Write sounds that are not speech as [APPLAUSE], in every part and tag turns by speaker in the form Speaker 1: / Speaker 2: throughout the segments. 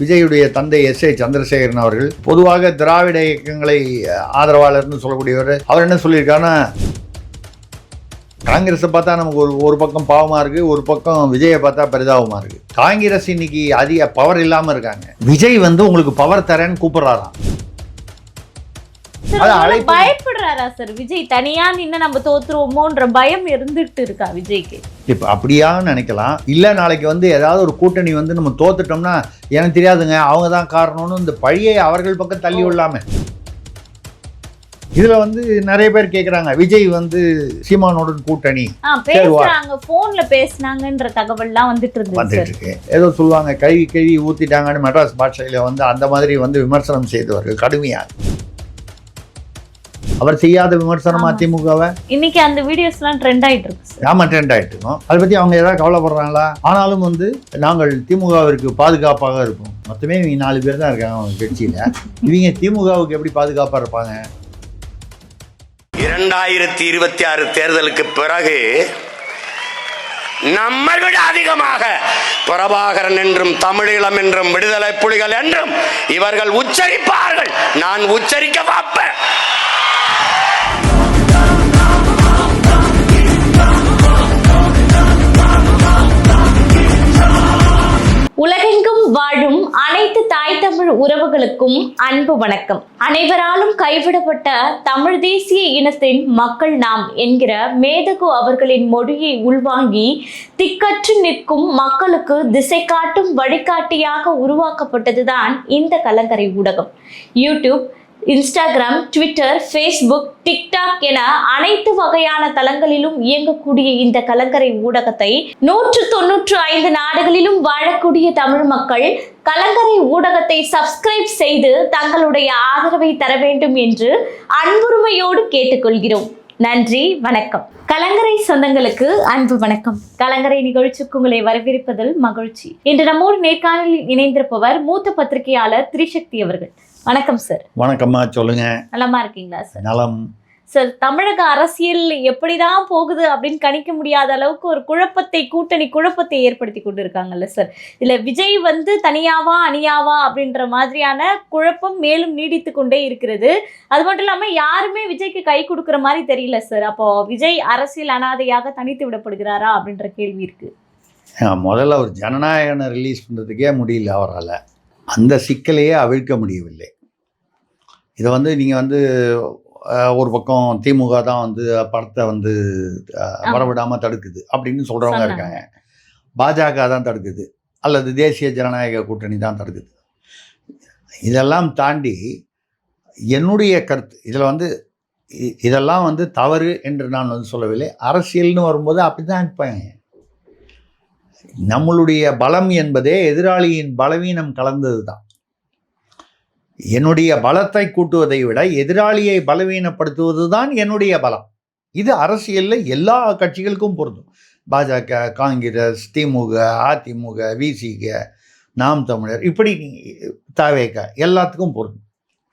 Speaker 1: விஜயுடைய தந்தை S A Chandrasekaran அவர்கள் பொதுவாக திராவிட இயக்கங்களை ஆதரவாளர்னு சொல்லக்கூடியவர் அவர் என்ன சொல்லியிருக்காருன்னா காங்கிரஸை பார்த்தா நமக்கு ஒரு ஒரு பக்கம் பாவமாக இருக்குது ஒரு பக்கம் விஜயை பார்த்தா பரிதாபமாக இருக்குது காங்கிரஸ் இன்னைக்கு அதிக பவர் இல்லாமல் இருக்காங்க விஜய் வந்து உங்களுக்கு பவர் தரேன்னு கூப்பிட்றாராம்
Speaker 2: பயப்படுறாரா சார் விஜய் தனியா நின்று நம்ம தோத்துருவோமோன்ற பயம் இருந்துட்டு இருக்கா விஜய்க்கு
Speaker 1: இப்போ அப்படியா நினைக்கலாம் இல்லை நாளைக்கு வந்து ஏதாவது ஒரு கூட்டணி வந்து நம்ம தோத்துட்டோம்னா எனக்கு தெரியாதுங்க அவங்க தான் காரணம்னு இந்த பழியை அவர்கள் பக்கம் தள்ளி விடலாமே இதுல வந்து நிறைய பேர் கேக்குறாங்க விஜய் வந்து சீமானோட கூட்டணி
Speaker 2: பேசுறாங்க போன்ல பேசினாங்கன்ற தகவல்லாம் வந்துட்டு
Speaker 1: இருந்து வந்துட்டு இருக்கு ஏதோ சொல்லுவாங்க கழுவி கழுவி ஊத்திட்டாங்கன்னு மெட்ராஸ் பாட்சையில வந்து அந்த மாதிரி வந்து விமர்சனம் செய்தவர்கள் கடுமையாக அவர் செய்யாத விமர்சனம் அதிமுகவை
Speaker 2: இன்னைக்கு அந்த வீடியோஸ்லாம் ட்ரெண்ட் ஆயிட்டு
Speaker 1: இருக்கு ஆமா ட்ரெண்ட் ஆயிட்டு இருக்கும் அதை பத்தி அவங்க ஏதாவது கவலைப்படுறாங்களா ஆனாலும் வந்து நாங்கள் திமுகவிற்கு பாதுகாப்பாக இருக்கும் மொத்தமே இவங்க நாலு பேர் தான் இருக்காங்க அவங்க கட்சியில இவங்க திமுகவுக்கு எப்படி பாதுகாப்பா இருப்பாங்க
Speaker 3: இரண்டாயிரத்தி இருபத்தி ஆறு தேர்தலுக்கு பிறகு நம்மை விட அதிகமாக பிரபாகரன் என்றும் தமிழீழம் என்றும் விடுதலை புலிகள் என்றும் இவர்கள் உச்சரிப்பார்கள் நான் உச்சரிக்க பார்ப்பேன்
Speaker 2: உலகெங்கும் வாழும் அனைத்து தாய் தமிழ் உறவுகளுக்கும் அன்பு வணக்கம் அனைவராலும் கைவிடப்பட்ட தமிழ் தேசிய இனத்தின் மக்கள் நாம் என்கிற மேதகு அவர்களின் மொழியை உள்வாங்கி திக்கற்று நிற்கும் மக்களுக்கு திசை காட்டும் வழிகாட்டியாக உருவாக்கப்பட்டதுதான் இந்த கலங்கரை ஊடகம் YouTube Instagram Twitter Facebook TikTok என அனைத்து வகையான தளங்களிலும் இயங்கக்கூடிய இந்த கலங்கரை ஊடகத்தை நூற்று தொன்னூற்று ஐந்து நாடுகளிலும் வாழக்கூடிய தமிழ் மக்கள் கலங்கரை ஊடகத்தை சப்ஸ்கிரைப் செய்து தங்களுடைய ஆதரவை தர வேண்டும் என்று அன்புரிமையோடு கேட்டுக்கொள்கிறோம் நன்றி வணக்கம் கலங்கரை சொந்தங்களுக்கு அன்பு வணக்கம் கலங்கரை நிகழ்ச்சிக்கு உங்களை வரவேற்பதில் மகிழ்ச்சி இன்று நம்மோடு நேர்காணலில் இணைந்திருப்பவர் மூத்த பத்திரிகையாளர் திரிசக்தி அவர்கள் வணக்கம் சார்
Speaker 1: வணக்கம்மா சொல்லுங்க
Speaker 2: நலமா இருக்கீங்களா சார் நலம் சார் தமிழக அரசியல் எப்படிதான் போகுது அப்படின்னு கணிக்க முடியாத அளவுக்கு ஒரு குழப்பத்தை கூட்டணி குழப்பத்தை ஏற்படுத்தி கொண்டு இருக்காங்கல்ல சார் இதில் விஜய் வந்து தனியாவா அணியாவா அப்படின்ற மாதிரியான குழப்பம் மேலும் நீடித்து கொண்டே இருக்கிறது அது மட்டும் இல்லாமல் யாருமே விஜய்க்கு கை கொடுக்குற மாதிரி தெரியல சார் அப்போ விஜய் அரசியல் அனாதையாக தனித்து விடப்படுகிறாரா அப்படின்ற கேள்வி இருக்கு
Speaker 1: முதல்ல ஒரு ஜனநாயகனை ரிலீஸ் பண்ணுறதுக்கே முடியல அவரால் அந்த சிக்கலையே அவிழ்க்க முடியவில்லை இதை வந்து நீங்கள் வந்து ஒரு பக்கம் திமுக தான் வந்து படத்தை வந்து வரவிடாமல் தடுக்குது அப்படின்னு சொல்கிறவங்க இருக்காங்க பாஜக தான் தடுக்குது அல்லது தேசிய ஜனநாயக கூட்டணி தான் தடுக்குது இதெல்லாம் தாண்டி என்னுடைய கருத்து இதில் வந்து இதெல்லாம் வந்து தவறு என்று நான் வந்து சொல்லவில்லை அரசியல்னு வரும்போது அப்படி தான் இருப்பாங்க நம்மளுடைய பலம் என்பதே எதிராளியின் பலவீனம் கலந்தது தான் என்னுடைய பலத்தை கூட்டுவதை விட எதிராளியை பலவீனப்படுத்துவது தான் என்னுடைய பலம் இது அரசியலில் எல்லா கட்சிகளுக்கும் பொருந்தும் பாஜக காங்கிரஸ் திமுக அதிமுக விசிக நாம் தமிழர் இப்படி தாவேக எல்லாத்துக்கும் பொருந்தும்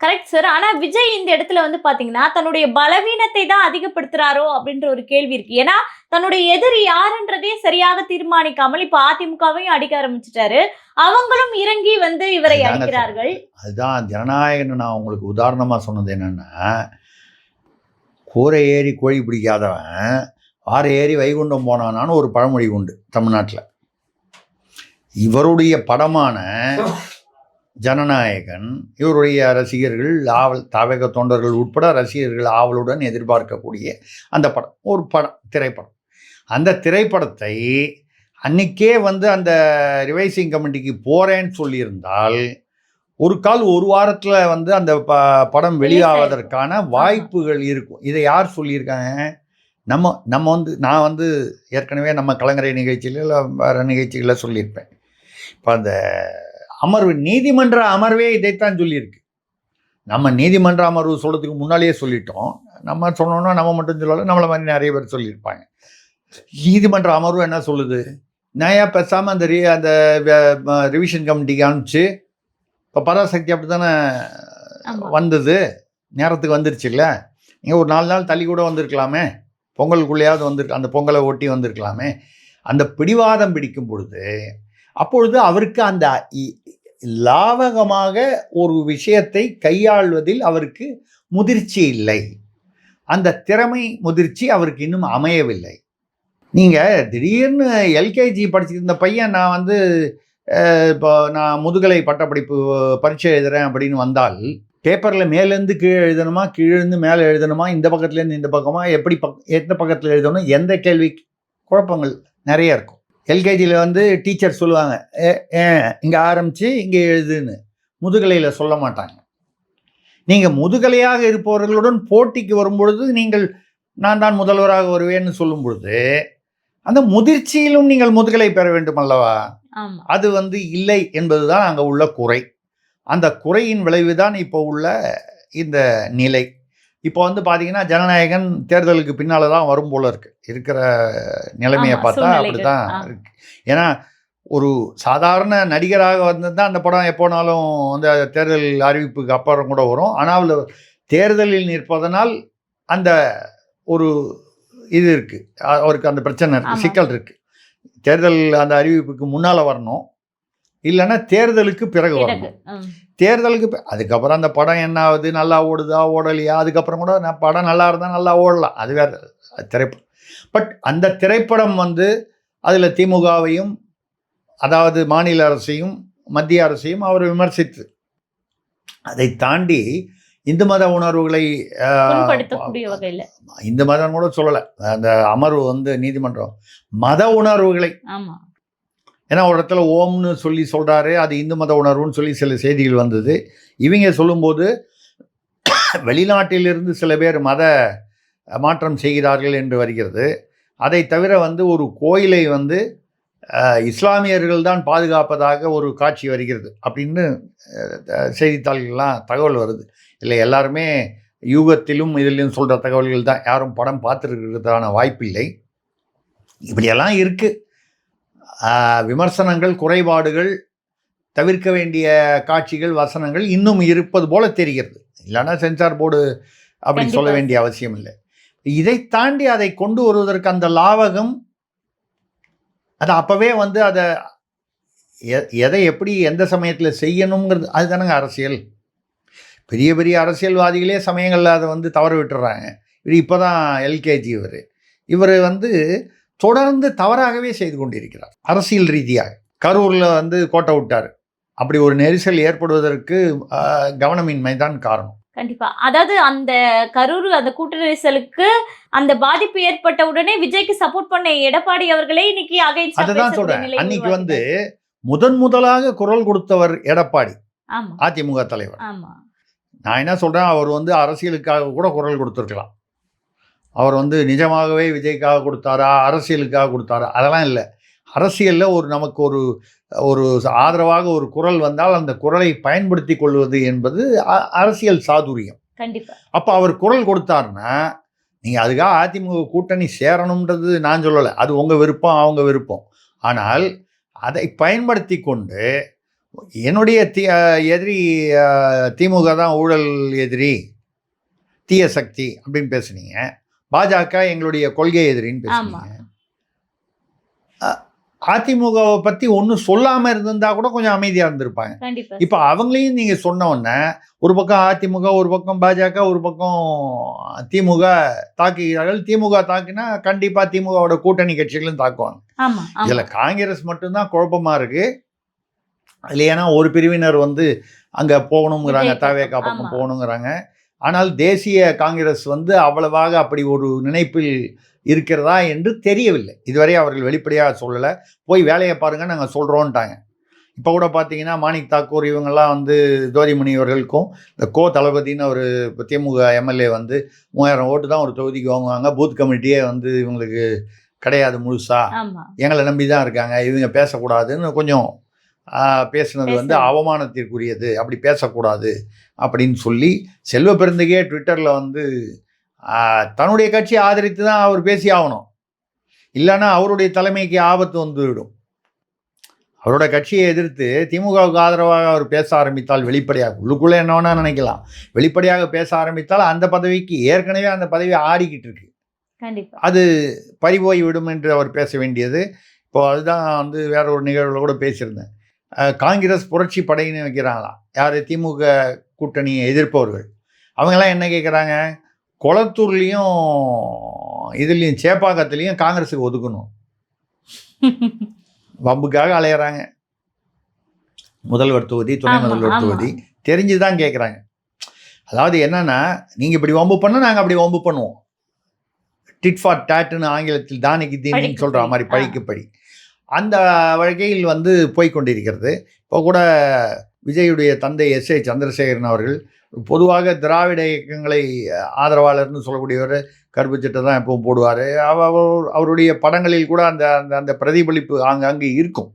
Speaker 2: கரெக்ட் சார் ஆனால் விஜய் இந்த இடத்துல வந்து பார்த்தீங்கன்னா தன்னுடைய பலவீனத்தை தான் அதிகப்படுத்துகிறாரோ அப்படின்ற ஒரு கேள்வி இருக்குது ஏன்னா தன்னுடைய எதிர் யாருன்றதே சரியாக தீர்மானிக்காமல் இப்போ அதிமுகவையும் அடிக்க ஆரம்பிச்சிட்டாரு அவங்களும் இறங்கி வந்து இவரை அடிக்கிறார்கள்
Speaker 1: அதுதான் ஜனநாயகன்னு நான் உங்களுக்கு உதாரணமாக சொன்னது என்னென்னா கூரை ஏறி கோழி பிடிக்காதவன் ஆறு ஏறி வைகுண்டம் போனானான்னு ஒரு பழமொழி உண்டு தமிழ்நாட்டில் இவருடைய படமான ஜனநாயகன் இவருடைய ரசிகர்கள் ஆவல் தாவக தொண்டர்கள் உட்பட ரசிகர்கள் ஆவலுடன் எதிர்பார்க்கக்கூடிய அந்த படம் ஒரு படம் திரைப்படம் அந்த திரைப்படத்தை அன்னைக்கே வந்து அந்த ரிவைசிங் கமிட்டிக்கு போகிறேன்னு சொல்லியிருந்தால் ஒரு கால் ஒரு வாரத்தில் வந்து அந்த ப படம் வெளியாவதற்கான வாய்ப்புகள் இருக்கும் இதை யார் சொல்லியிருக்காங்க நம்ம நம்ம வந்து நான் வந்து ஏற்கனவே நம்ம கலங்கரை நிகழ்ச்சியில் இல்லை வேறு நிகழ்ச்சிகளில் சொல்லியிருப்பேன் இப்போ அந்த அமர்வு நீதிமன்ற அமர்வே இதைத்தான் சொல்லியிருக்கு நம்ம நீதிமன்ற அமர்வு சொல்கிறதுக்கு முன்னாலேயே சொல்லிட்டோம் நம்ம சொன்னோம்னா நம்ம மட்டும் சொல்லலை நம்மளை மாதிரி நிறைய பேர் சொல்லியிருப்பாங்க நீதிமன்ற அமர்வு என்ன சொல்லுது நியாயம் பேசாமல் அந்த ரி அந்த ரிவிஷன் கமிட்டிக்கு அனுப்பிச்சு இப்போ பராசக்தி அப்படி தானே வந்தது நேரத்துக்கு வந்துருச்சுல்ல நீங்கள் ஒரு நாலு நாள் தள்ளி கூட வந்திருக்கலாமே பொங்கலுக்குள்ளேயாவது வந்துருக்கு அந்த பொங்கலை ஒட்டி வந்திருக்கலாமே அந்த பிடிவாதம் பிடிக்கும் பொழுது அப்பொழுது அவருக்கு அந்த லாவகமாக ஒரு விஷயத்தை கையாள்வதில் அவருக்கு முதிர்ச்சி இல்லை அந்த திறமை முதிர்ச்சி அவருக்கு இன்னும் அமையவில்லை நீங்கள் திடீர்னு எல்கேஜி படிச்சிருந்த பையன் நான் வந்து இப்போ நான் முதுகலை பட்டப்படிப்பு பரீட்சை எழுதுகிறேன் அப்படின்னு வந்தால் பேப்பரில் மேலேருந்து கீழே எழுதணுமா கீழேருந்து மேலே எழுதணுமா இந்த பக்கத்துலேருந்து இந்த பக்கமாக எப்படி பக் எந்த பக்கத்தில் எழுதணும் எந்த கேள்வி குழப்பங்கள் நிறைய இருக்கும் எல்கேஜியில் வந்து டீச்சர் சொல்லுவாங்க ஏ இங்கே ஆரம்பித்து இங்கே எழுதுன்னு முதுகலையில் சொல்ல மாட்டாங்க நீங்கள் முதுகலையாக இருப்பவர்களுடன் போட்டிக்கு வரும்பொழுது நீங்கள் நான் தான் முதல்வராக வருவேன்னு சொல்லும் பொழுது அந்த முதிர்ச்சியிலும் நீங்கள் முதுகலை பெற வேண்டும் அல்லவா அது வந்து இல்லை என்பது தான் அங்கே உள்ள குறை அந்த குறையின் விளைவு தான் இப்போ உள்ள இந்த நிலை இப்போ வந்து பார்த்தீங்கன்னா ஜனநாயகன் தேர்தலுக்கு பின்னால் தான் வரும் போல இருக்கு இருக்கிற நிலைமையை பார்த்தா அப்படி தான் இருக்கு ஏன்னா ஒரு சாதாரண நடிகராக வந்திருந்தால் அந்த படம் எப்போனாலும் அந்த தேர்தல் அறிவிப்புக்கு அப்புறம் கூட வரும் ஆனால் தேர்தலில் நிற்பதனால் அந்த ஒரு இது இருக்குது அவருக்கு அந்த பிரச்சனை இருக்குது சிக்கல் இருக்குது தேர்தல் அந்த அறிவிப்புக்கு முன்னால் வரணும் இல்லைன்னா தேர்தலுக்கு பிறகு வரணும் தேர்தலுக்கு அதுக்கப்புறம் அந்த படம் என்ன ஆகுது நல்லா ஓடுதா ஓடலையா அதுக்கப்புறம் கூட நான் படம் நல்லா இருந்தால் நல்லா ஓடலாம் அது வேறு திரைப்படம் பட் அந்த திரைப்படம் வந்து அதில் திமுகவையும் அதாவது மாநில அரசையும் மத்திய அரசையும் அவர் விமர்சித்து அதை தாண்டி இந்து மத உணர்வுகளை இந்து மதம் கூட சொல்லலை அந்த அமர்வு வந்து நீதிமன்றம் மத உணர்வுகளை ஏன்னா ஒரு இடத்துல ஓம்னு சொல்லி சொல்கிறாரு அது இந்து மத உணர்வுன்னு சொல்லி சில செய்திகள் வந்தது இவங்க சொல்லும்போது வெளிநாட்டிலிருந்து சில பேர் மத மாற்றம் செய்கிறார்கள் என்று வருகிறது அதை தவிர வந்து ஒரு கோயிலை வந்து இஸ்லாமியர்கள் தான் பாதுகாப்பதாக ஒரு காட்சி வருகிறது அப்படின்னு செய்தித்தாள்கள்லாம் தகவல் வருது இல்லை எல்லாருமே யூகத்திலும் இதிலும் சொல்கிற தகவல்கள் தான் யாரும் படம் பார்த்துருக்கிறதான வாய்ப்பில்லை இப்படியெல்லாம் இருக்குது விமர்சனங்கள் குறைபாடுகள் தவிர்க்க வேண்டிய காட்சிகள் வசனங்கள் இன்னும் இருப்பது போல தெரிகிறது இல்லைன்னா சென்சார் போர்டு அப்படி சொல்ல வேண்டிய அவசியம் இல்லை இதை தாண்டி அதை கொண்டு வருவதற்கு அந்த லாவகம் அது அப்போவே வந்து அதை எதை எப்படி எந்த சமயத்தில் செய்யணுங்கிறது அதுதானங்க அரசியல் பெரிய பெரிய அரசியல்வாதிகளே சமயங்களில் அதை வந்து தவற விட்டுறாங்க இவர் இப்போ தான் எல்கேஜி இவர் இவர் வந்து தொடர்ந்து தவறாகவே செய்து கொண்டிருக்கிறார் அரசியல் ரீதியாக கரூரில் வந்து கோட்டை விட்டார் அப்படி ஒரு நெரிசல் ஏற்படுவதற்கு கவனமின்மை தான் காரணம்
Speaker 2: கண்டிப்பா அதாவது அந்த கரூர் அந்த கூட்ட நெரிசலுக்கு அந்த பாதிப்பு ஏற்பட்ட உடனே விஜய்க்கு சப்போர்ட் பண்ண எடப்பாடி அவர்களே இன்னைக்கு அகை
Speaker 1: அதுதான் சொல்றேன் அன்னைக்கு வந்து முதன் முதலாக குரல் கொடுத்தவர் எடப்பாடி அதிமுக தலைவர் நான் என்ன சொல்றேன் அவர் வந்து அரசியலுக்காக கூட குரல் கொடுத்துருக்கலாம் அவர் வந்து நிஜமாகவே விஜய்க்காக கொடுத்தாரா அரசியலுக்காக கொடுத்தாரா அதெல்லாம் இல்லை அரசியலில் ஒரு நமக்கு ஒரு ஒரு ஆதரவாக ஒரு குரல் வந்தால் அந்த குரலை பயன்படுத்தி கொள்வது என்பது அரசியல் சாதுரியம் கண்டிப்பாக அப்போ அவர் குரல் கொடுத்தாருன்னா நீங்கள் அதுக்காக அதிமுக கூட்டணி சேரணுன்றது நான் சொல்லலை அது உங்கள் விருப்பம் அவங்க விருப்பம் ஆனால் அதை பயன்படுத்தி கொண்டு என்னுடைய தி எதிரி திமுக தான் ஊழல் எதிரி தீய சக்தி அப்படின்னு பேசுனீங்க பாஜக எங்களுடைய கொள்கை எதிரின்னு பேசுவாங்க அதிமுகவை பத்தி ஒன்றும் சொல்லாம இருந்திருந்தா கூட கொஞ்சம் அமைதியா
Speaker 2: இருந்திருப்பாங்க
Speaker 1: இப்ப அவங்களையும் நீங்க சொன்ன உடனே ஒரு பக்கம் அதிமுக ஒரு பக்கம் பாஜக ஒரு பக்கம் திமுக தாக்குகிறார்கள் திமுக தாக்குனா கண்டிப்பா திமுகவோட கூட்டணி கட்சிகளும்
Speaker 2: தாக்குவாங்க
Speaker 1: இதுல காங்கிரஸ் மட்டும்தான் குழப்பமா இருக்கு இல்லையானா ஒரு பிரிவினர் வந்து அங்க போகணுங்கிறாங்க தவேக்கா பக்கம் போகணுங்கிறாங்க ஆனால் தேசிய காங்கிரஸ் வந்து அவ்வளவாக அப்படி ஒரு நினைப்பில் இருக்கிறதா என்று தெரியவில்லை இதுவரை அவர்கள் வெளிப்படையாக சொல்லலை போய் வேலையை பாருங்கள் நாங்கள் சொல்கிறோன்ட்டாங்க இப்போ கூட பார்த்தீங்கன்னா மாணிக் தாக்கூர் இவங்கெல்லாம் வந்து ஜோதிமணி அவர்களுக்கும் இந்த கோ தளபதினு ஒரு திமுக எம்எல்ஏ வந்து மூவாயிரம் ஓட்டு தான் ஒரு தொகுதிக்கு வாங்குவாங்க பூத் கமிட்டியே வந்து இவங்களுக்கு கிடையாது முழுசாக எங்களை நம்பி தான் இருக்காங்க இவங்க பேசக்கூடாதுன்னு கொஞ்சம் பேசினது வந்து அவமானத்திற்குரியது அப்படி பேசக்கூடாது அப்படின்னு சொல்லி செல்வ பெருந்தகையே ட்விட்டரில் வந்து தன்னுடைய கட்சியை ஆதரித்து தான் அவர் பேசி ஆகணும் இல்லைன்னா அவருடைய தலைமைக்கு ஆபத்து வந்துவிடும் அவரோட கட்சியை எதிர்த்து திமுகவுக்கு ஆதரவாக அவர் பேச ஆரம்பித்தால் வெளிப்படையாக உள்ளுக்குள்ளே என்னவனா நினைக்கலாம் வெளிப்படையாக பேச ஆரம்பித்தால் அந்த பதவிக்கு ஏற்கனவே அந்த பதவி ஆடிக்கிட்டு இருக்கு அது பறிபோய் விடும் என்று அவர் பேச வேண்டியது இப்போது அதுதான் வந்து வேற ஒரு நிகழ்வில் கூட பேசியிருந்தேன் காங்கிரஸ் புரட்சி படையின்னு வைக்கிறாங்களாம் யார் திமுக கூட்டணியை எதிர்ப்பவர்கள் அவங்கெல்லாம் என்ன கேட்குறாங்க குளத்தூர்லேயும் இதுலேயும் சேப்பாக்கத்துலேயும் காங்கிரஸுக்கு ஒதுக்கணும் [LAUGHS] வம்புக்காக அலையிறாங்க முதல்வர் தொகுதி துணை முதல்வர் தொகுதி தெரிஞ்சு தான் கேட்குறாங்க அதாவது என்னென்னா நீங்கள் இப்படி வம்பு பண்ணால் நாங்கள் அப்படி வம்பு பண்ணுவோம் டிட் ஃபார் டேட்டுன்னு ஆங்கிலத்தில் தானிக்கு தீனின்னு சொல்கிற மாதிரி பழிக்கு படி அந்த வகையில் வந்து போய்கொண்டிருக்கிறது இப்போ கூட விஜயுடைய தந்தை எஸ் ஏ சந்திரசேகரன் அவர்கள் பொதுவாக திராவிட இயக்கங்களை ஆதரவாளர்னு சொல்லக்கூடியவர் கருப்பு சட்டை தான் எப்பவும் போடுவார் அவர் அவருடைய படங்களில் கூட அந்த அந்த அந்த பிரதிபலிப்பு அங்கங்கே இருக்கும்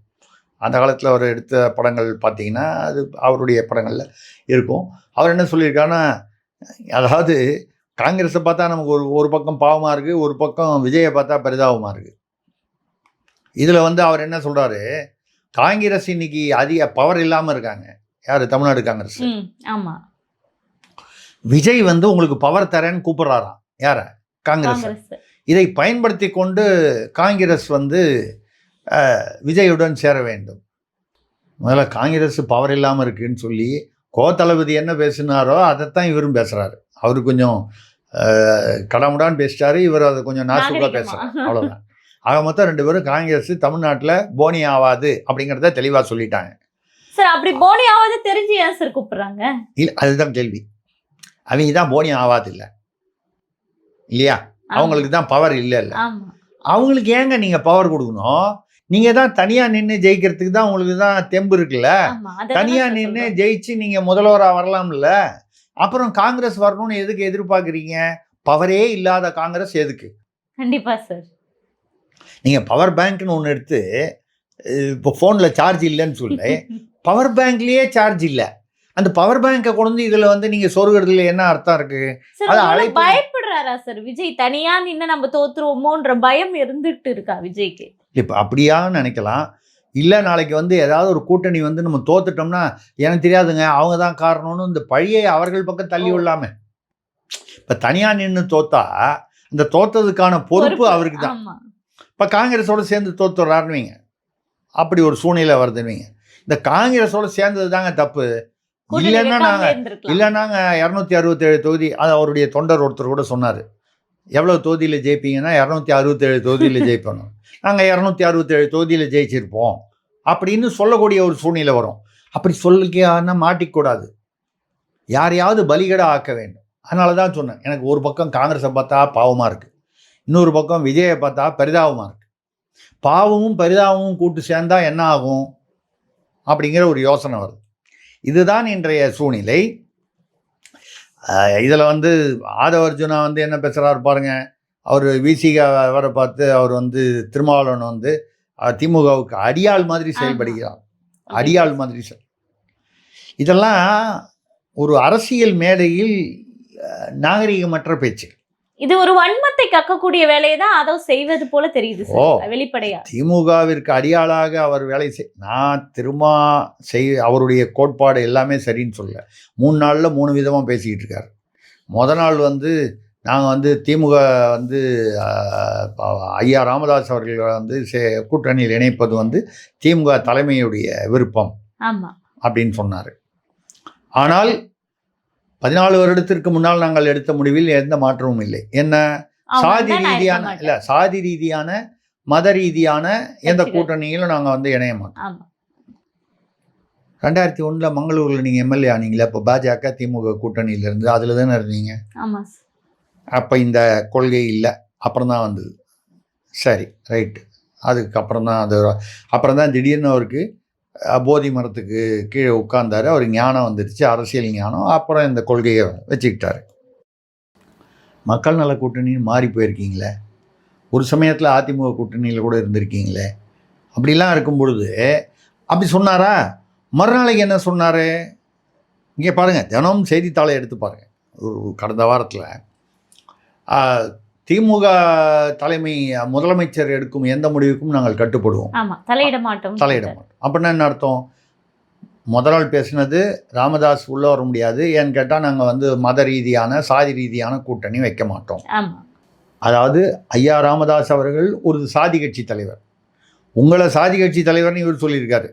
Speaker 1: அந்த காலத்தில் அவர் எடுத்த படங்கள் பார்த்திங்கன்னா அது அவருடைய படங்களில் இருக்கும் அவர் என்ன சொல்லியிருக்காருன்னா அதாவது காங்கிரஸை பார்த்தா நமக்கு ஒரு ஒரு பக்கம் பாவமாக இருக்குது ஒரு பக்கம் விஜயை பார்த்தா பரிதாபமாக இருக்குது இதில் வந்து அவர் என்ன சொல்கிறாரு காங்கிரஸ் இன்னைக்கு அதிக பவர் இல்லாமல் இருக்காங்க யார் தமிழ்நாடு காங்கிரஸ் ஆமாம் விஜய் வந்து உங்களுக்கு பவர் தரேன்னு கூப்பிட்றாராம் யார காங்கிரஸ் இதை பயன்படுத்தி கொண்டு காங்கிரஸ் வந்து விஜயுடன் சேர வேண்டும் முதல்ல காங்கிரஸ் பவர் இல்லாமல் இருக்குன்னு சொல்லி கோ தளபதி என்ன பேசினாரோ அதைத்தான் இவரும் பேசுகிறாரு அவர் கொஞ்சம் கடமுடான்னு பேசிட்டாரு இவர் அதை கொஞ்சம் நாசுக்காக பேசுகிறார் அவ்வளோதான் ஆக மொத்தம் ரெண்டு பேரும் காங்கிரஸ் தமிழ்நாட்டில் போனி ஆகாது அப்படிங்கிறத தெளிவாக சொல்லிட்டாங்க
Speaker 2: சார் அப்படி போனி ஆகாது தெரிஞ்சு ஏன் சார் கூப்பிட்றாங்க
Speaker 1: இல்லை அதுதான் கேள்வி அவங்க தான் போனி ஆகாது இல்லை இல்லையா அவங்களுக்கு தான் பவர் இல்லை இல்லை அவங்களுக்கு ஏங்க நீங்கள் பவர் கொடுக்கணும் நீங்கள் தான் தனியாக நின்று ஜெயிக்கிறதுக்கு தான் உங்களுக்கு தான் தெம்பு இருக்குல்ல தனியாக நின்று ஜெயிச்சு நீங்கள் முதல்வராக வரலாம்ல அப்புறம் காங்கிரஸ் வரணும்னு எதுக்கு எதிர்பார்க்குறீங்க பவரே இல்லாத காங்கிரஸ் எதுக்கு
Speaker 2: கண்டிப்பாக சார்
Speaker 1: நீங்கள் பவர் பேங்க்னு ஒன்று எடுத்து இப்போ ஃபோனில் சார்ஜ் இல்லைன்னு சொல்லி பவர் பேங்க்லேயே சார்ஜ் இல்லை அந்த பவர் பேங்கை கொண்டு இதில் வந்து நீங்கள் சொருகிறதுல என்ன அர்த்தம்
Speaker 2: இருக்குது பயப்படுறாரா சார் விஜய் தனியாக நின்று நம்ம தோற்றுருவோமோன்ற பயம் இருந்துகிட்டு இருக்கா விஜய்க்கு
Speaker 1: இப்போ அப்படியா நினைக்கலாம் இல்லை நாளைக்கு வந்து ஏதாவது ஒரு கூட்டணி வந்து நம்ம தோத்துட்டோம்னா எனக்கு தெரியாதுங்க அவங்க தான் காரணம்னு இந்த பழியை அவர்கள் பக்கம் தள்ளி விடலாமே இப்போ தனியாக நின்று தோத்தா இந்த தோத்ததுக்கான பொறுப்பு அவருக்கு தான் இப்போ காங்கிரஸோடு சேர்ந்து தோத்துறாருன்னு வைங்க அப்படி ஒரு சூழ்நிலை வருதுன்னு இந்த காங்கிரஸோடு சேர்ந்தது தாங்க தப்பு இல்லைன்னா நாங்கள் இல்லைன்னாங்க இரநூத்தி அறுபத்தேழு தொகுதி அது அவருடைய தொண்டர் ஒருத்தர் கூட சொன்னார் எவ்வளோ தொகுதியில் ஜெயிப்பீங்கன்னா இரநூத்தி அறுபத்தேழு தொகுதியில் ஜெயிப்பணும் நாங்கள் இரநூத்தி அறுபத்தேழு தொகுதியில் ஜெயிச்சிருப்போம் அப்படின்னு சொல்லக்கூடிய ஒரு சூழ்நிலை வரும் அப்படி சொல்லிக்கான மாட்டிக்கூடாது யாரையாவது பலிகடா ஆக்க வேண்டும் அதனால தான் சொன்னேன் எனக்கு ஒரு பக்கம் காங்கிரஸை பார்த்தா பாவமாக இருக்குது இன்னொரு பக்கம் விஜயை பார்த்தா பரிதாபமாக இருக்குது பாவமும் பரிதாபமும் கூட்டு சேர்ந்தால் என்ன ஆகும் அப்படிங்கிற ஒரு யோசனை வருது இதுதான் இன்றைய சூழ்நிலை இதில் வந்து ஆதவர்ஜுனா அர்ஜுனா வந்து என்ன பேசுகிறாரு பாருங்க அவர் விசிக அவரை பார்த்து அவர் வந்து திருமாவளவன் வந்து திமுகவுக்கு அடியாள் மாதிரி செயல்படுகிறார் அடியாள் மாதிரி செயல் இதெல்லாம் ஒரு அரசியல் மேடையில் நாகரிகமற்ற பேச்சு
Speaker 2: இது ஒரு வன்மத்தை கக்கக்கூடிய வேலையை தான் அதோ செய்வது போல தெரியுது வெளிப்படையா
Speaker 1: திமுகவிற்கு அடியாளாக அவர் வேலை செய் நான் திருமா செய் அவருடைய கோட்பாடு எல்லாமே சரின்னு சொல்ல மூணு நாளில் மூணு விதமாக பேசிக்கிட்டு இருக்கார் முத நாள் வந்து நாங்கள் வந்து திமுக வந்து ஐயா ராமதாஸ் அவர்களை வந்து கூட்டணியில் இணைப்பது வந்து திமுக தலைமையுடைய விருப்பம் அப்படின்னு சொன்னார் ஆனால் பதினாலு வருடத்திற்கு முன்னால் நாங்கள் எடுத்த முடிவில் எந்த மாற்றமும் இல்லை என்ன சாதி ரீதியான இல்ல சாதி ரீதியான மத ரீதியான எந்த கூட்டணியிலும் நாங்கள் வந்து இணைய மாட்டோம் ரெண்டாயிரத்தி ஒண்ணுல மங்களூர்ல நீங்க எம்எல்ஏ ஆனீங்களே இப்ப பாஜக திமுக கூட்டணியில இருந்து அதுல தானே இருந்தீங்க அப்ப இந்த கொள்கை இல்லை அப்புறம் தான் வந்தது சரி ரைட்டு அதுக்கப்புறம் தான் அது அப்புறம் தான் திடீர்னு அவருக்கு போதி மரத்துக்கு கீழே உட்கார்ந்தார் அவர் ஞானம் வந்துடுச்சு அரசியல் ஞானம் அப்புறம் இந்த கொள்கையை வச்சுக்கிட்டார் மக்கள் நல கூட்டணின்னு மாறி போயிருக்கீங்களே ஒரு சமயத்தில் அதிமுக கூட்டணியில் கூட இருந்திருக்கீங்களே அப்படிலாம் இருக்கும் பொழுது அப்படி சொன்னாரா மறுநாளைக்கு என்ன சொன்னார் இங்கே பாருங்கள் தினமும் செய்தித்தாளை எடுத்து பாருங்கள் கடந்த வாரத்தில் திமுக தலைமை முதலமைச்சர் எடுக்கும் எந்த முடிவுக்கும் நாங்கள் கட்டுப்படுவோம்
Speaker 2: தலையிட மாட்டோம்
Speaker 1: அப்படின்னா என்ன அர்த்தம் முதல் நாள் பேசினது ராமதாஸ் உள்ளே வர முடியாது ஏன்னு கேட்டால் நாங்கள் வந்து மத ரீதியான சாதி ரீதியான கூட்டணி வைக்க மாட்டோம் அதாவது ஐயா ராமதாஸ் அவர்கள் ஒரு சாதி கட்சி தலைவர் உங்களை சாதி கட்சி தலைவர்னு இவர் சொல்லியிருக்காரு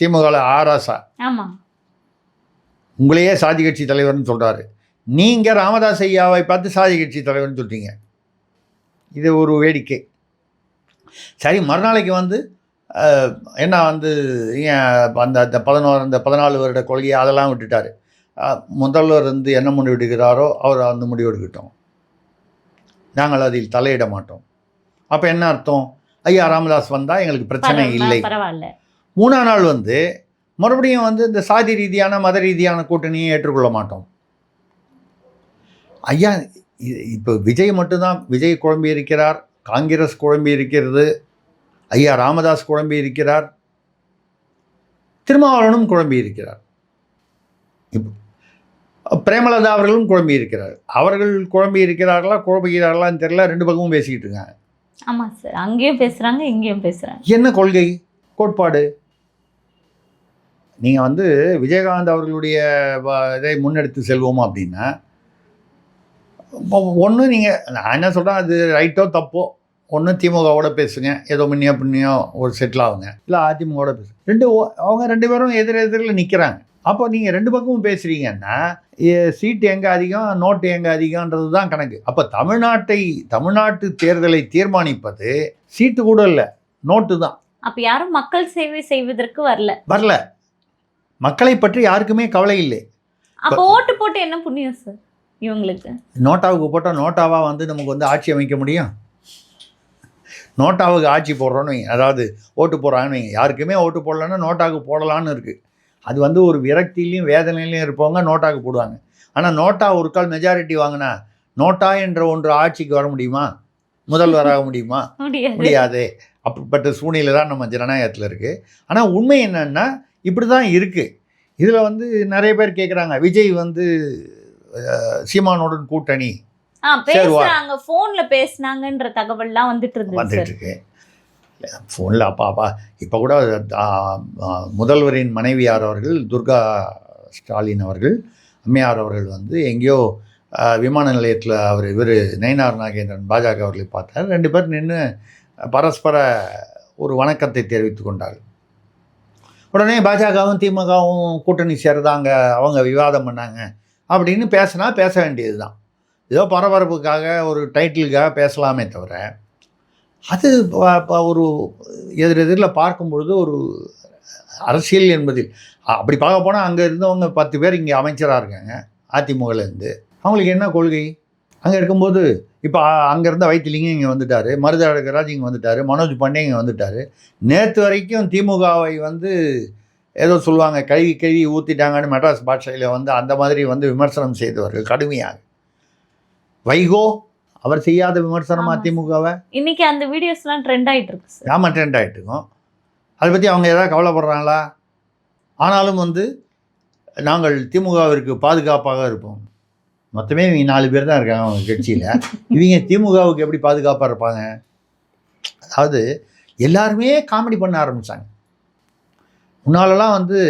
Speaker 1: திமுகவில் ஆராசா உங்களையே சாதி கட்சி தலைவர்னு சொல்கிறாரு நீங்கள் ராமதாஸ் ஐயாவை பார்த்து சாதி கட்சி தலைவர்னு சொல்கிறீங்க இது ஒரு வேடிக்கை சரி மறுநாளைக்கு வந்து என்ன வந்து அந்த அந்த பதினோரு அந்த பதினாலு வருட கொள்கையை அதெல்லாம் விட்டுட்டார் முதல்வர் வந்து என்ன முடிவெடுக்கிறாரோ அவர் அந்த முடிவு எடுக்கட்டும் நாங்கள் அதில் தலையிட மாட்டோம் அப்போ என்ன அர்த்தம் ஐயா ராமதாஸ் வந்தால் எங்களுக்கு பிரச்சனை இல்லை மூணா நாள் வந்து மறுபடியும் வந்து இந்த சாதி ரீதியான மத ரீதியான கூட்டணியை ஏற்றுக்கொள்ள மாட்டோம் ஐயா இப்போ விஜய் மட்டும்தான் விஜய் குழம்பி இருக்கிறார் காங்கிரஸ் குழம்பி இருக்கிறது ஐயா ராமதாஸ் குழம்பி இருக்கிறார் திருமாவளவனும் குழம்பி இருக்கிறார் பிரேமலதா அவர்களும் குழம்பி இருக்கிறார் அவர்கள் குழம்பி இருக்கிறார்களா குழம்புகிறார்களான்னு தெரியல ரெண்டு பக்கமும் பேசிக்கிட்டு இருக்காங்க
Speaker 2: ஆமாம் சார் அங்கேயும் பேசுகிறாங்க இங்கேயும் பேசுகிறாங்க
Speaker 1: என்ன கொள்கை கோட்பாடு நீங்கள் வந்து விஜயகாந்த் அவர்களுடைய இதை முன்னெடுத்து செல்வோம் அப்படின்னா ஒன்று நீங்கள் நான் என்ன சொல்கிறேன் அது ரைட்டோ தப்போ ஒன்று திமுகவோட பேசுங்க ஏதோ முன்னியோ பின்னியோ ஒரு செட்டில் ஆகுங்க இல்லை அதிமுகவோட பேசுங்க ரெண்டு அவங்க ரெண்டு பேரும் எதிர் எதிரில் நிற்கிறாங்க அப்போ நீங்கள் ரெண்டு பக்கமும் பேசுகிறீங்கன்னா சீட்டு எங்கே அதிகம் நோட்டு எங்கே அதிகம்ன்றது தான் கணக்கு அப்போ தமிழ்நாட்டை தமிழ்நாட்டு தேர்தலை தீர்மானிப்பது சீட்டு கூட இல்லை நோட்டு தான்
Speaker 2: அப்போ யாரும் மக்கள் சேவை செய்வதற்கு வரல
Speaker 1: வரல மக்களை பற்றி யாருக்குமே கவலை இல்லை
Speaker 2: அப்போ ஓட்டு போட்டு என்ன புண்ணியம் சார் இவங்களுக்கு
Speaker 1: நோட்டாவுக்கு போட்டால் நோட்டாவாக வந்து நமக்கு வந்து ஆட்சி அமைக்க முடியும் நோட்டாவுக்கு ஆட்சி போடுறோன்னு வைங்க அதாவது ஓட்டு போடுறாங்கன்னு வைங்க யாருக்குமே ஓட்டு போடலன்னா நோட்டாவுக்கு போடலான்னு இருக்குது அது வந்து ஒரு விரக்தியிலையும் வேதனையிலையும் இருப்பவங்க நோட்டாவுக்கு போடுவாங்க ஆனால் நோட்டா ஒரு கால் மெஜாரிட்டி வாங்கினா நோட்டா என்ற ஒன்று ஆட்சிக்கு வர முடியுமா முதல்வராக முடியுமா
Speaker 2: [LAUGHS] முடியாது
Speaker 1: அப்படிப்பட்ட சூழ்நிலை தான் நம்ம ஜனநாயகத்தில் இருக்குது ஆனால் உண்மை என்னென்னா இப்படி தான் இருக்குது இதில் வந்து நிறைய பேர் கேட்குறாங்க விஜய் வந்து சீமானுடன் கூட்டணி
Speaker 2: பேசுறாங்க ஃபோனில் பேசினாங்கன்ற தகவல்லாம் வந்துட்டு
Speaker 1: வந்துட்டு இருக்கு ஃபோனில் அப்பா அப்பா இப்போ கூட முதல்வரின் மனைவியார் அவர்கள் துர்கா ஸ்டாலின் அவர்கள் அம்மையார் அவர்கள் வந்து எங்கேயோ விமான நிலையத்தில் அவர் இவர் நயினார் நாகேந்திரன் பாஜக அவர்களை பார்த்தார் ரெண்டு பேர் நின்று பரஸ்பர ஒரு வணக்கத்தை தெரிவித்து கொண்டார்கள் உடனே பாஜகவும் திமுகவும் கூட்டணி சேர்ந்தாங்க அவங்க விவாதம் பண்ணாங்க அப்படின்னு பேசினா பேச வேண்டியது தான் ஏதோ பரபரப்புக்காக ஒரு டைட்டிலுக்காக பேசலாமே தவிர அது ஒரு எதிரெதிரில் பார்க்கும்பொழுது ஒரு அரசியல் என்பதில் அப்படி பார்க்க போனால் அங்கே இருந்தவங்க பத்து பேர் இங்கே அமைச்சராக இருக்காங்க அதிமுகலேருந்து அவங்களுக்கு என்ன கொள்கை அங்கே இருக்கும்போது இப்போ அங்கேருந்த வைத்தியலிங்கம் இங்கே வந்துட்டார் மருதாடகராஜ் இங்கே வந்துட்டார் மனோஜ் பாண்டே இங்கே வந்துட்டார் நேற்று வரைக்கும் திமுகவை வந்து ஏதோ சொல்லுவாங்க கழுவி கழுவி ஊற்றிட்டாங்கன்னு மெட்ராஸ் பாட்சையில் வந்து அந்த மாதிரி வந்து விமர்சனம் செய்தவர்கள் கடுமையாக வைகோ அவர் செய்யாத விமர்சனமாக திமுகவை
Speaker 2: இன்னைக்கு அந்த வீடியோஸ்லாம் ட்ரெண்ட் ஆகிட்டு
Speaker 1: இருக்கு ஆமாம் ட்ரெண்ட் ஆகிட்டு இருக்கும் அதை பற்றி அவங்க ஏதாவது கவலைப்படுறாங்களா ஆனாலும் வந்து நாங்கள் திமுகவிற்கு பாதுகாப்பாக இருப்போம் மொத்தமே இவங்க நாலு பேர் தான் இருக்காங்க அவங்க கட்சியில் இவங்க திமுகவுக்கு எப்படி பாதுகாப்பாக இருப்பாங்க அதாவது எல்லாருமே காமெடி பண்ண ஆரம்பித்தாங்க முன்னாலெல்லாம் வந்து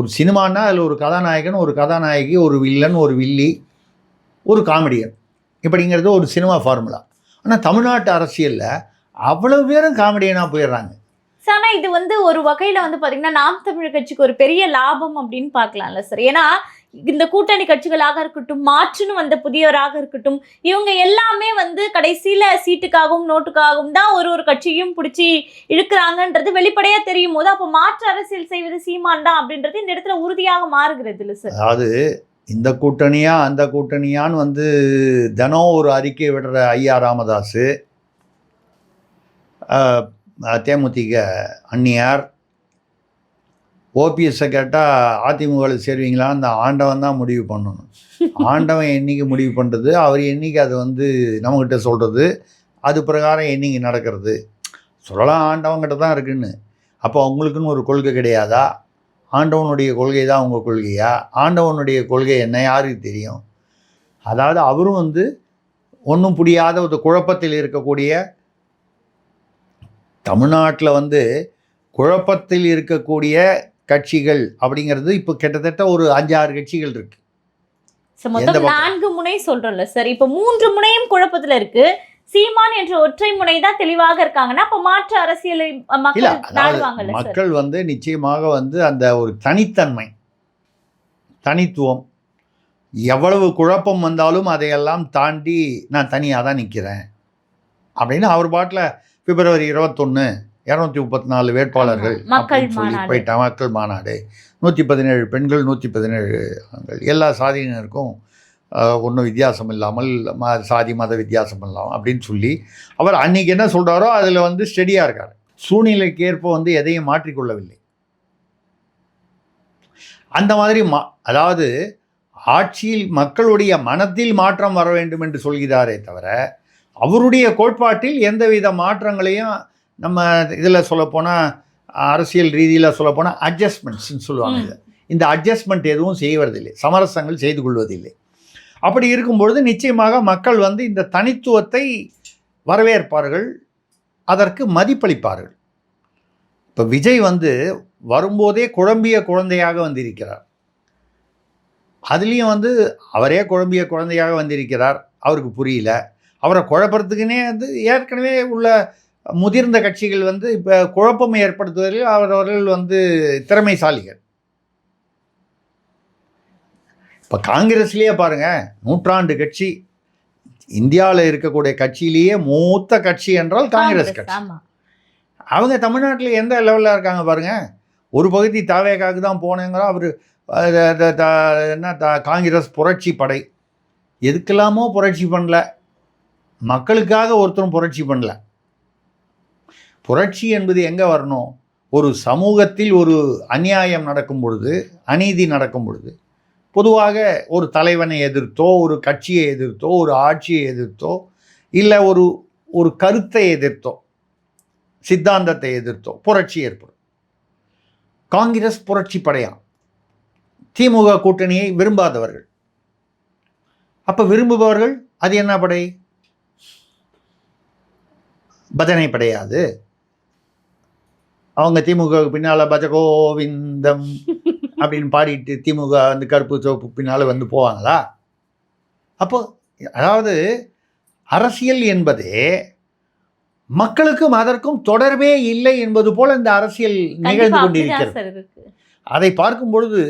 Speaker 1: ஒரு சினிமானா அதில் ஒரு கதாநாயகன் ஒரு கதாநாயகி ஒரு வில்லன் ஒரு வில்லி ஒரு காமெடியன் இப்படிங்கிறது ஒரு சினிமா ஃபார்முலா ஆனால் தமிழ்நாட்டு அரசியலில் அவ்வளோ பேரும் காமெடியனாக போயிடுறாங்க
Speaker 2: ஆனால் இது வந்து ஒரு வகையில் வந்து பார்த்தீங்கன்னா நாம் தமிழர் கட்சிக்கு ஒரு பெரிய லாபம் அப்படின்னு பார்க்கலாம்ல சார் ஏன்னா இந்த கூட்டணி கட்சிகளாக இருக்கட்டும் மாற்றுன்னு வந்த புதியவராக இருக்கட்டும் இவங்க எல்லாமே வந்து கடைசியில் சீட்டுக்காகவும் நோட்டுக்காகவும் தான் ஒரு ஒரு கட்சியும் பிடிச்சி இழுக்கிறாங்கன்றது வெளிப்படையாக தெரியும் போது அப்போ மாற்று அரசியல் செய்வது சீமான் தான் அப்படின்றது இந்த இடத்துல உறுதியாக மாறுகிறது இல்லை சார்
Speaker 1: அதாவது இந்த கூட்டணியா அந்த கூட்டணியான்னு வந்து தினம் ஒரு அறிக்கை விடுற ஐயா ராமதாஸு தேமுதிக அந்நியார் ஓபிஎஸ்ஸை கேட்டால் அதிமுகவில் சேருவீங்களா அந்த ஆண்டவன் தான் முடிவு பண்ணணும் ஆண்டவன் என்றைக்கு முடிவு பண்ணுறது அவர் என்றைக்கு அது வந்து நம்மக்கிட்ட சொல்கிறது அது பிரகாரம் என்றைக்கு நடக்கிறது சொல்லலாம் ஆண்டவங்கிட்ட தான் இருக்குன்னு அப்போ அவங்களுக்குன்னு ஒரு கொள்கை கிடையாதா ஆண்டவனுடைய கொள்கை தான் உங்கள் கொள்கையா ஆண்டவனுடைய கொள்கை என்ன யாருக்கு தெரியும் அதாவது அவரும் வந்து ஒன்றும் புரியாத ஒரு குழப்பத்தில் இருக்கக்கூடிய தமிழ்நாட்டில் வந்து குழப்பத்தில் இருக்கக்கூடிய கட்சிகள் அப்படிங்கிறது இப்போ கிட்டத்தட்ட ஒரு அஞ்சாறு கட்சிகள் இருக்கு
Speaker 2: மொத்தம் நான்கு முனை சொல்றோம்ல சார் இப்போ மூன்று முனையும் குழப்பத்துல இருக்கு சீமான் என்ற ஒற்றை முனை தான் தெளிவாக இருக்காங்கன்னா அப்போ மாற்று அரசியல் மக்கள்
Speaker 1: மக்கள் வந்து நிச்சயமாக வந்து அந்த ஒரு தனித்தன்மை தனித்துவம் எவ்வளவு குழப்பம் வந்தாலும் அதையெல்லாம் தாண்டி நான் தனியாக தான் நிற்கிறேன் அப்படின்னு அவர் பாட்டில் பிப்ரவரி இருபத்தொன்று இரநூத்தி முப்பத்தி நாலு வேட்பாளர்கள் அப்படின்னு சொல்லி போயிட்டான் மக்கள் மாநாடு நூற்றி பதினேழு பெண்கள் நூற்றி பதினேழு ஆண்கள் எல்லா சாதியினருக்கும் ஒன்றும் வித்தியாசம் இல்லாமல் ம சாதி மத வித்தியாசம் இல்லாமல் அப்படின்னு சொல்லி அவர் அன்றைக்கி என்ன சொல்கிறாரோ அதில் வந்து ஸ்டெடியாக இருக்கார் சூழ்நிலைக்கு ஏற்ப வந்து எதையும் மாற்றிக்கொள்ளவில்லை அந்த மாதிரி மா அதாவது ஆட்சியில் மக்களுடைய மனத்தில் மாற்றம் வர வேண்டும் என்று சொல்கிறாரே தவிர அவருடைய கோட்பாட்டில் எந்தவித மாற்றங்களையும் நம்ம இதில் சொல்லப்போனால் அரசியல் ரீதியில் சொல்லப்போனால் அட்ஜஸ்ட்மெண்ட்ஸ்ன்னு சொல்லுவாங்க இதை இந்த அட்ஜஸ்ட்மெண்ட் எதுவும் செய்வதில்லை சமரசங்கள் செய்து கொள்வதில்லை அப்படி இருக்கும்பொழுது நிச்சயமாக மக்கள் வந்து இந்த தனித்துவத்தை வரவேற்பார்கள் அதற்கு மதிப்பளிப்பார்கள் இப்போ விஜய் வந்து வரும்போதே குழம்பிய குழந்தையாக வந்திருக்கிறார் அதுலேயும் வந்து அவரே குழம்பிய குழந்தையாக வந்திருக்கிறார் அவருக்கு புரியல அவரை குழப்பறதுக்குன்னே வந்து ஏற்கனவே உள்ள முதிர்ந்த கட்சிகள் வந்து இப்போ குழப்பம் ஏற்படுத்துவதில் அவரவர்கள் வந்து திறமைசாலிகள் இப்போ காங்கிரஸ்லேயே பாருங்கள் நூற்றாண்டு கட்சி இந்தியாவில் இருக்கக்கூடிய கட்சியிலேயே மூத்த கட்சி என்றால் காங்கிரஸ் கட்சி அவங்க தமிழ்நாட்டில் எந்த லெவலில் இருக்காங்க பாருங்கள் ஒரு பகுதி தாவேக்காக்கு தான் போனேங்கிறோம் அவர் என்ன காங்கிரஸ் புரட்சி படை எதுக்கெல்லாமோ புரட்சி பண்ணல மக்களுக்காக ஒருத்தரும் புரட்சி பண்ணல புரட்சி என்பது எங்கே வரணும் ஒரு சமூகத்தில் ஒரு அநியாயம் நடக்கும் பொழுது அநீதி நடக்கும் பொழுது பொதுவாக ஒரு தலைவனை எதிர்த்தோ ஒரு கட்சியை எதிர்த்தோ ஒரு ஆட்சியை எதிர்த்தோ இல்லை ஒரு ஒரு கருத்தை எதிர்த்தோ சித்தாந்தத்தை எதிர்த்தோ புரட்சி ஏற்படும் காங்கிரஸ் புரட்சி படையாம் திமுக கூட்டணியை விரும்பாதவர்கள் அப்போ விரும்புபவர்கள் அது என்ன படை பஜனை படையாது அவங்க திமுகவுக்கு பின்னால் பஜ கோவிந்தம் [LAUGHS] அப்படின்னு பாடிட்டு திமுக வந்து கருப்பு சோப்பு பின்னால் வந்து போவாங்களா அப்போ அதாவது அரசியல் என்பது மக்களுக்கும் அதற்கும் தொடர்பே இல்லை என்பது போல இந்த அரசியல் நிகழ்ந்து கொண்டிருக்கிறது அதை பார்க்கும் பொழுது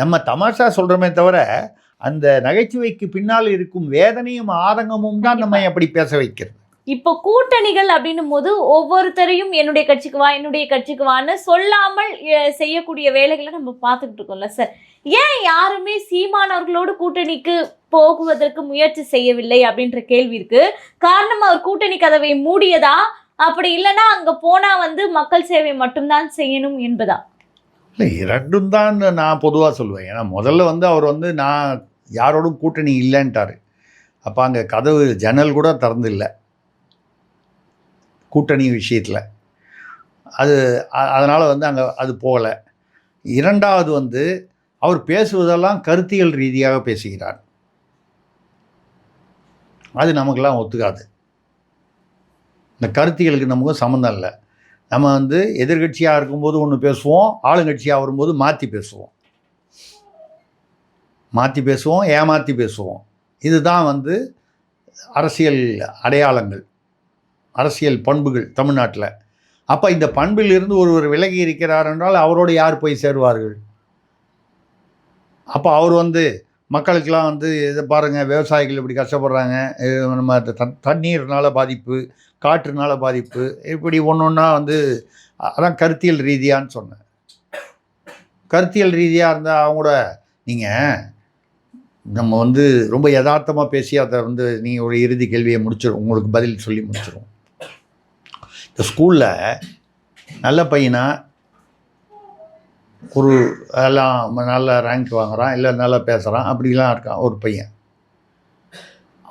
Speaker 1: நம்ம தமாஷா சொல்கிறோமே தவிர அந்த நகைச்சுவைக்கு பின்னால் இருக்கும் வேதனையும் ஆதங்கமும் தான் நம்ம அப்படி பேச வைக்கிறது
Speaker 2: இப்போ கூட்டணிகள் அப்படின்னும் போது ஒவ்வொருத்தரையும் என்னுடைய கட்சிக்கு வா என்னுடைய கட்சிக்கு வான்னு சொல்லாமல் செய்யக்கூடிய வேலைகளை நம்ம பார்த்துக்கிட்டு இருக்கோம்ல சார் ஏன் யாருமே சீமானவர்களோடு கூட்டணிக்கு போகுவதற்கு முயற்சி செய்யவில்லை அப்படின்ற கேள்வி இருக்கு காரணம் அவர் கூட்டணி கதவை மூடியதா அப்படி இல்லைன்னா அங்கே போனால் வந்து மக்கள் சேவை மட்டும்தான் செய்யணும் என்பதா
Speaker 1: இல்லை இரண்டும் தான் நான் பொதுவாக சொல்லுவேன் ஏன்னா முதல்ல வந்து அவர் வந்து நான் யாரோடும் கூட்டணி இல்லைன்ட்டார் அப்போ அங்கே கதவு ஜன்னல் கூட திறந்து இல்லை கூட்டணி விஷயத்தில் அது அதனால் வந்து அங்கே அது போகலை இரண்டாவது வந்து அவர் பேசுவதெல்லாம் கருத்தியல் ரீதியாக பேசுகிறார் அது நமக்கெல்லாம் ஒத்துக்காது இந்த கருத்திகளுக்கு நமக்கும் சம்மந்தம் இல்லை நம்ம வந்து எதிர்கட்சியாக இருக்கும்போது ஒன்று பேசுவோம் ஆளுங்கட்சியாக வரும்போது மாற்றி பேசுவோம் மாற்றி பேசுவோம் ஏமாற்றி பேசுவோம் இதுதான் வந்து அரசியல் அடையாளங்கள் அரசியல் பண்புகள் தமிழ்நாட்டில் அப்போ இந்த பண்பிலிருந்து ஒருவர் விலகி இருக்கிறார் என்றால் அவரோடு யார் போய் சேருவார்கள் அப்போ அவர் வந்து மக்களுக்கெல்லாம் வந்து இதை பாருங்கள் விவசாயிகள் இப்படி கஷ்டப்படுறாங்க நம்ம தண்ணீர்னால பாதிப்பு காற்றுனால பாதிப்பு இப்படி ஒன்று ஒன்றா வந்து அதான் கருத்தியல் ரீதியான்னு சொன்னேன் கருத்தியல் ரீதியாக இருந்தால் கூட நீங்கள் நம்ம வந்து ரொம்ப யதார்த்தமாக பேசி அதை வந்து நீங்கள் ஒரு இறுதி கேள்வியை முடிச்சிடும் உங்களுக்கு பதில் சொல்லி முடிச்சிடும் இந்த ஸ்கூலில் நல்ல பையனாக ஒரு எல்லாம் நல்ல ரேங்க் வாங்குகிறான் இல்லை நல்லா பேசுகிறான் அப்படிலாம் இருக்கான் ஒரு பையன்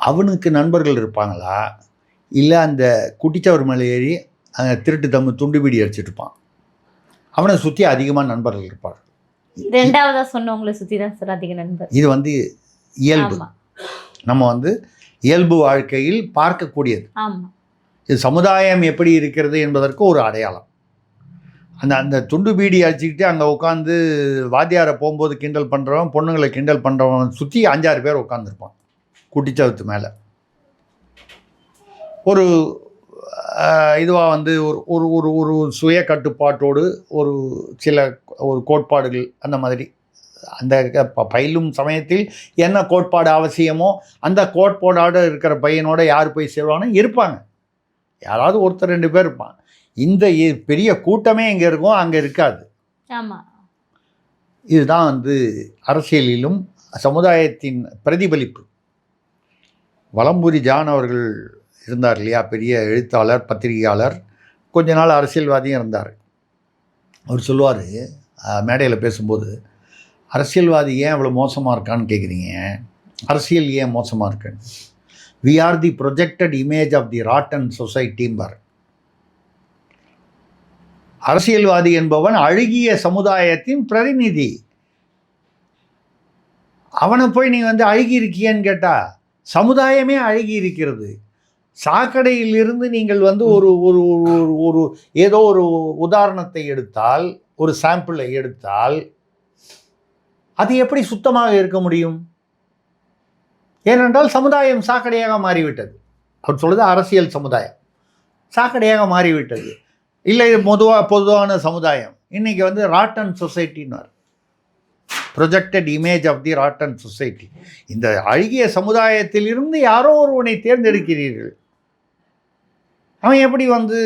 Speaker 1: அவனுக்கு நண்பர்கள் இருப்பாங்களா இல்லை அந்த குட்டிச்சவர் மேலே ஏறி அந்த திருட்டு தம்பு துண்டுபிடி பிடி இருப்பான் அவனை சுற்றி அதிகமாக நண்பர்கள் இருப்பார்
Speaker 2: ரெண்டாவதாக சொன்னவங்களை சுற்றி தான் சார் அதிக
Speaker 1: நண்பர் இது வந்து இயல்பு நம்ம வந்து இயல்பு வாழ்க்கையில் பார்க்கக்கூடியது ஆமாம் இது சமுதாயம் எப்படி இருக்கிறது என்பதற்கு ஒரு அடையாளம் அந்த அந்த துண்டு பீடி அடிச்சுக்கிட்டு அங்கே உட்காந்து வாத்தியாரை போகும்போது கிண்டல் பண்ணுறவன் பொண்ணுங்களை கிண்டல் பண்ணுறவன் சுற்றி அஞ்சாறு பேர் உட்காந்துருப்பான் குட்டிச்சவத்து மேலே ஒரு இதுவாக வந்து ஒரு ஒரு ஒரு ஒரு சுய கட்டுப்பாட்டோடு ஒரு சில ஒரு கோட்பாடுகள் அந்த மாதிரி அந்த பயிலும் சமயத்தில் என்ன கோட்பாடு அவசியமோ அந்த கோட்பாடோடு இருக்கிற பையனோட யார் போய் சேருவானோ இருப்பாங்க யாராவது ஒருத்தர் ரெண்டு பேர் இருப்பான் இந்த பெரிய கூட்டமே இங்கே இருக்கும் அங்கே இருக்காது ஆமாம் இதுதான் வந்து அரசியலிலும் சமுதாயத்தின் பிரதிபலிப்பு வளம்புரி ஜான் அவர்கள் இருந்தார் இல்லையா பெரிய எழுத்தாளர் பத்திரிகையாளர் கொஞ்ச நாள் அரசியல்வாதியும் இருந்தார் அவர் சொல்லுவார் மேடையில் பேசும்போது அரசியல்வாதி ஏன் அவ்வளோ மோசமாக இருக்கான்னு கேட்குறீங்க அரசியல் ஏன் மோசமாக இருக்குன்னு we are the projected image of the rotten சொசைட்டிம்பார் அரசியல்வாதி என்பவன் அழுகிய சமுதாயத்தின் பிரதிநிதி அவனை போய் நீ வந்து அழுகி இருக்கியன்னு கேட்டால் சமுதாயமே அழுகி இருக்கிறது சாக்கடையிலிருந்து நீங்கள் வந்து ஒரு ஒரு ஒரு ஒரு ஏதோ ஒரு உதாரணத்தை எடுத்தால் ஒரு சாம்பிளை எடுத்தால் அது எப்படி சுத்தமாக இருக்க முடியும் ஏனென்றால் சமுதாயம் சாக்கடையாக மாறிவிட்டது அவர் சொல்வது அரசியல் சமுதாயம் சாக்கடையாக மாறிவிட்டது இல்லை பொதுவாக பொதுவான சமுதாயம் இன்றைக்கி வந்து ராட்டன் சொசைட்டின்னார் projected image of the rotten society இந்த அழுகிய சமுதாயத்திலிருந்து யாரோ ஒருவனை தேர்ந்தெடுக்கிறீர்கள் அவன் எப்படி வந்து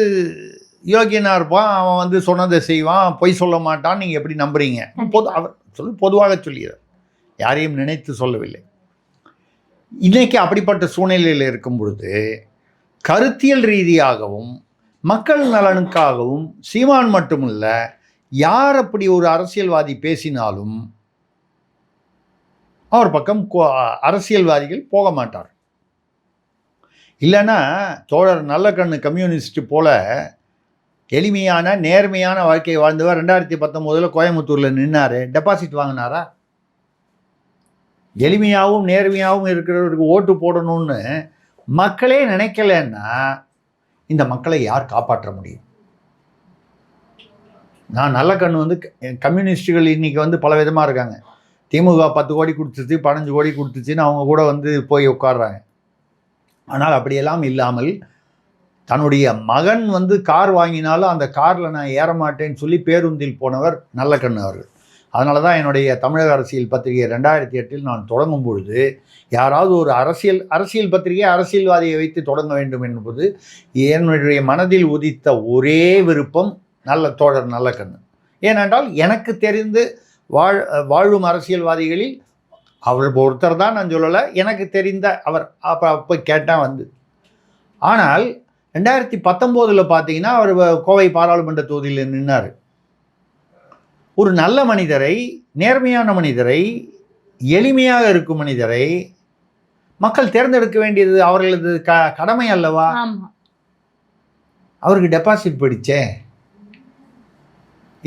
Speaker 1: யோகியனாக இருப்பான் அவன் வந்து சொன்னதை செய்வான் பொய் சொல்ல மாட்டான் நீங்கள் எப்படி நம்புறீங்க பொது அவர் சொல்லி பொதுவாக சொல்லிடுறார் யாரையும் நினைத்து சொல்லவில்லை இன்றைக்கி அப்படிப்பட்ட சூழ்நிலையில் இருக்கும் பொழுது கருத்தியல் ரீதியாகவும் மக்கள் நலனுக்காகவும் சீமான் மட்டுமல்ல யார் அப்படி ஒரு அரசியல்வாதி பேசினாலும் அவர் பக்கம் அரசியல்வாதிகள் போக மாட்டார் இல்லைன்னா தோழர் நல்ல கண்ணு கம்யூனிஸ்ட் போல எளிமையான நேர்மையான வாழ்க்கையை வாழ்ந்தவர் ரெண்டாயிரத்தி பத்தொம்போதில் கோயம்புத்தூரில் நின்னார் டெபாசிட் வாங்கினாரா எளிமையாகவும் நேர்மையாகவும் இருக்கிறவருக்கு ஓட்டு போடணும்னு மக்களே நினைக்கலன்னா இந்த மக்களை யார் காப்பாற்ற முடியும் நான் நல்ல கண் வந்து கம்யூனிஸ்டுகள் இன்றைக்கி வந்து பல விதமாக இருக்காங்க திமுக பத்து கோடி கொடுத்துச்சு பதினஞ்சு கோடி கொடுத்துச்சின்னு அவங்க கூட வந்து போய் உட்காடுறாங்க ஆனால் அப்படியெல்லாம் இல்லாமல் தன்னுடைய மகன் வந்து கார் வாங்கினாலும் அந்த காரில் நான் ஏற மாட்டேன்னு சொல்லி பேருந்தில் போனவர் நல்ல கண் அவர்கள் அதனால தான் என்னுடைய தமிழக அரசியல் பத்திரிகை ரெண்டாயிரத்தி எட்டில் நான் தொடங்கும் பொழுது யாராவது ஒரு அரசியல் அரசியல் பத்திரிகை அரசியல்வாதியை வைத்து தொடங்க வேண்டும் என்பது என்னுடைய மனதில் உதித்த ஒரே விருப்பம் நல்ல தோழர் நல்ல கண்ணு ஏனென்றால் எனக்கு தெரிந்து வாழ் வாழும் அரசியல்வாதிகளில் அவர் ஒருத்தர் தான் நான் சொல்லலை எனக்கு தெரிந்த அவர் அப்போ அப்போ கேட்டால் வந்து ஆனால் ரெண்டாயிரத்தி பத்தொம்போதில் பார்த்தீங்கன்னா அவர் கோவை பாராளுமன்ற தொகுதியில் நின்னார் ஒரு நல்ல மனிதரை நேர்மையான மனிதரை எளிமையாக இருக்கும் மனிதரை மக்கள் தேர்ந்தெடுக்க வேண்டியது அவர்களது க கடமை அல்லவா அவருக்கு டெபாசிட் போயிடுச்சே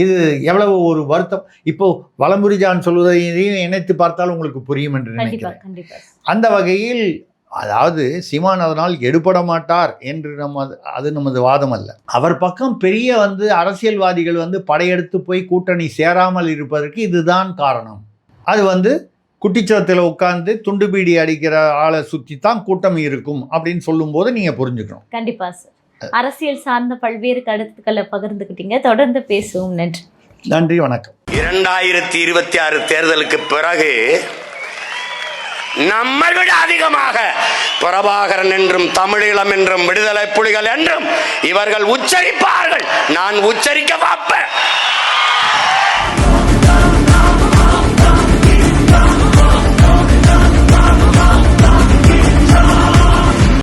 Speaker 1: இது எவ்வளவு ஒரு வருத்தம் இப்போ வளமுறிஜான் சொல்வதையும் இணைத்து பார்த்தால் உங்களுக்கு புரியும் என்று
Speaker 2: நினைக்கிறேன்
Speaker 1: அந்த வகையில் அதாவது சிவான் அதனால் எடுபட மாட்டார் என்று நம்ம அது நமது வாதம் அல்ல அவர் பக்கம் பெரிய வந்து அரசியல்வாதிகள் வந்து படையெடுத்து போய் கூட்டணி சேராமல் இருப்பதற்கு இதுதான் காரணம் அது வந்து குட்டிச்சத்தில் உட்காந்து துண்டு பீடி அடிக்கிற ஆளை சுற்றி தான் கூட்டம் இருக்கும் அப்படின்னு சொல்லும்போது நீங்கள் புரிஞ்சுக்கணும்
Speaker 2: கண்டிப்பாக சார் அரசியல் சார்ந்த பல்வேறு கருத்துக்களை பகிர்ந்துக்கிட்டீங்க தொடர்ந்து பேசுவோம் நன்றி
Speaker 1: நன்றி வணக்கம்
Speaker 3: இரண்டாயிரத்தி இருபத்தி ஆறு தேர்தலுக்கு பிறகு நம்மை விட அதிகமாக பிரபாகரன் என்றும் தமிழீழம் என்றும் விடுதலை புலிகள் என்றும் இவர்கள் உச்சரிப்பார்கள் நான் உச்சரிக்க பார்ப்பேன்